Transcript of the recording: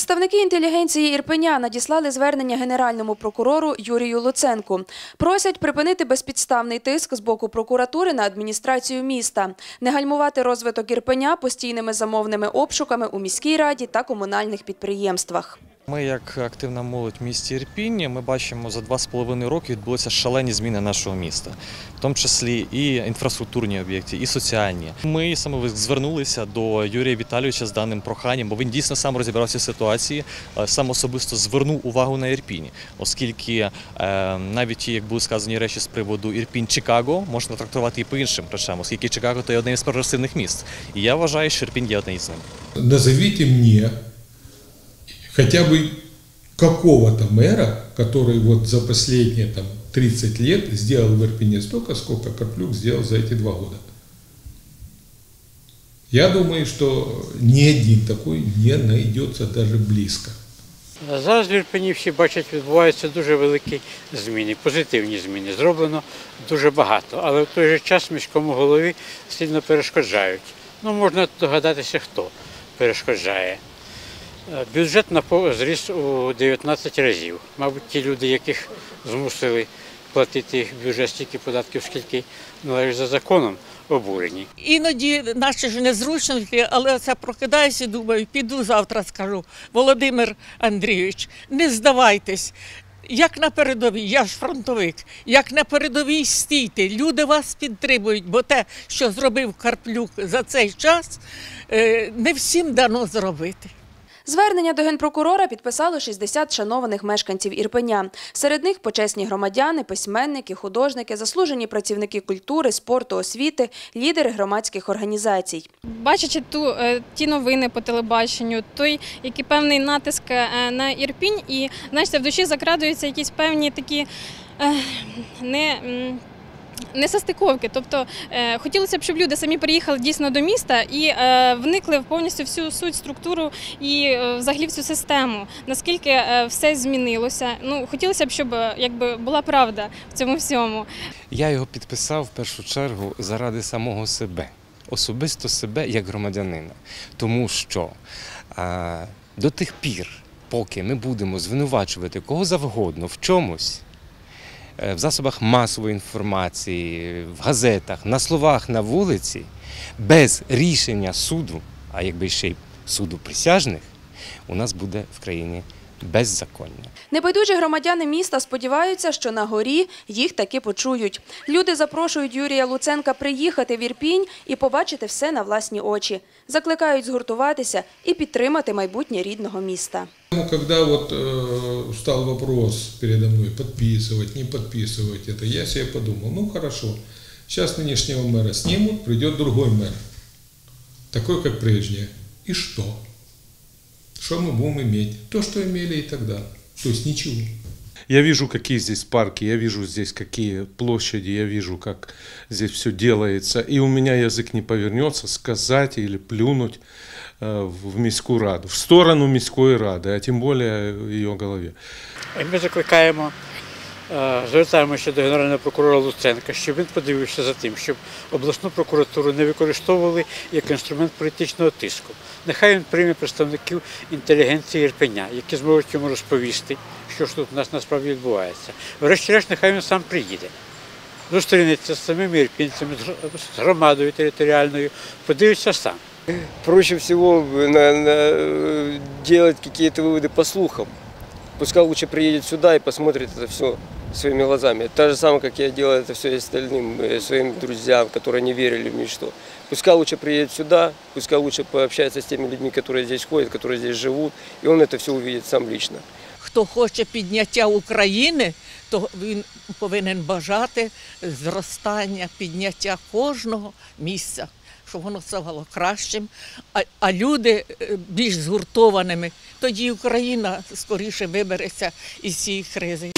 Представники інтелігенції Ірпеня надіслали звернення генеральному прокурору Юрію Луценку. Просять припинити безпідставний тиск з боку прокуратури на адміністрацію міста, не гальмувати розвиток Ірпеня постійними замовними обшуками у міській раді та комунальних підприємствах. Ми, як активна молодь в місті Ірпінь, ми бачимо за два з половиною роки відбулися шалені зміни нашого міста, в тому числі і інфраструктурні об'єкти, і соціальні. Ми саме звернулися до Юрія Віталійовича з даним проханням, бо він дійсно сам розібрався в ситуації, е, сам особисто звернув увагу на Ірпінь, оскільки е, навіть ті, як були сказані речі з приводу Ірпінь Чикаго, можна трактувати і по іншим речам, оскільки Чикаго є одне із прогресивних міст. І я вважаю, що Ірпінь є одне із них. назовите мне хотя бы какого-то мэра, который вот за последние там, 30 лет сделал в Ирпене столько, сколько Карплюк сделал за эти два года. Я думаю, что ни один такой не найдется даже близко. Зараз в Ірпені всі бачать, відбуваються дуже великі зміни, позитивні зміни. Зроблено дуже багато, але в той же час міському голові сильно перешкоджають. Ну, можна догадатися, хто перешкоджає. Е, Бюджет на зріс у 19 разів. Мабуть, ті люди, яких змусили платити в бюджет стільки податків, скільки належить за законом, обурені. Іноді наші ж незручності, але це прокидаюся думаю, піду завтра скажу. Володимир Андрійович, не здавайтесь. Як на передовій, я ж фронтовик, як на передовій стійте, люди вас підтримують, бо те, що зробив Карплюк за цей час, е, не всім дано зробити. Звернення до генпрокурора підписали 60 шанованих мешканців Ірпеня. Серед них почесні громадяни, письменники, художники, заслужені працівники культури, спорту, освіти, лідери громадських організацій. Бачачи ту е, ті новини по телебаченню, той який певний натиск е, на Ірпінь, і знаєте, в душі закрадуються якісь певні такі е, не. м, Несостиковки, тобто е, хотілося б, щоб люди самі приїхали дійсно до міста і е, вникли в повністю всю суть структуру і е, взагалі всю систему. Наскільки е, все змінилося. Ну хотілося б, щоб е, якби була правда в цьому всьому. Я його підписав в першу чергу заради самого себе, особисто себе як громадянина. Тому що а, до тих пір, поки ми будемо звинувачувати кого завгодно в чомусь, е, в засобах масової інформації, в газетах, на словах на вулиці, без рішення суду, а якби ще й суду присяжних, у нас буде в країні беззаконня. Небайдужі громадяни міста сподіваються, що на горі їх таки почують. Люди запрошують Юрія Луценка приїхати в Ірпінь і побачити все на власні очі. Закликають згуртуватися і підтримати майбутнє рідного міста. Ну, Когда вот э, стал вопрос передо мной подписывать, не подписывать это, я себе подумал, ну хорошо, сейчас нынешнего мэра снимут, придет другой мэр, такой как прежний. И что? Что мы будем иметь? То, что имели и тогда. То есть ничего. Я вижу, какие здесь парки, я вижу здесь какие площади, я вижу, как здесь все делается. И у меня язык не повернется сказать или плюнуть э, в міську раду, в сторону міської ради, а тим більше її голові. І Ми закликаємо, е, звертаємося до Генерального прокурора Луценка, щоб він подивився за тим, щоб обласну прокуратуру не використовували як інструмент політичного тиску. Нехай він прийме представників інтелігенції Ірпеня, які зможуть йому розповісти, що ж тут у нас насправді відбувається. Врешті-решт, нехай він сам приїде. Зустрінеться з самими ірпінцями, з гр- з громадою територіальною, подивиться сам. проще всего на- на- делать какие-то выводы по слухам. Пускай лучше приедет сюда и посмотрит это все своими глазами. Так же самое, как я делал это все и остальным э, своим друзьям, которые не верили в ничто. Пускай лучше приедет сюда, пускай лучше пообщается с теми людьми, которые здесь ходят, которые здесь живут, и он это все увидит сам лично. Хто хоче підняття України, то він повинен бажати зростання, підняття кожного місця, щоб воно ставало кращим, а, а люди е, більш згуртованими. Тоді Україна скоріше вибереться із цієї кризи.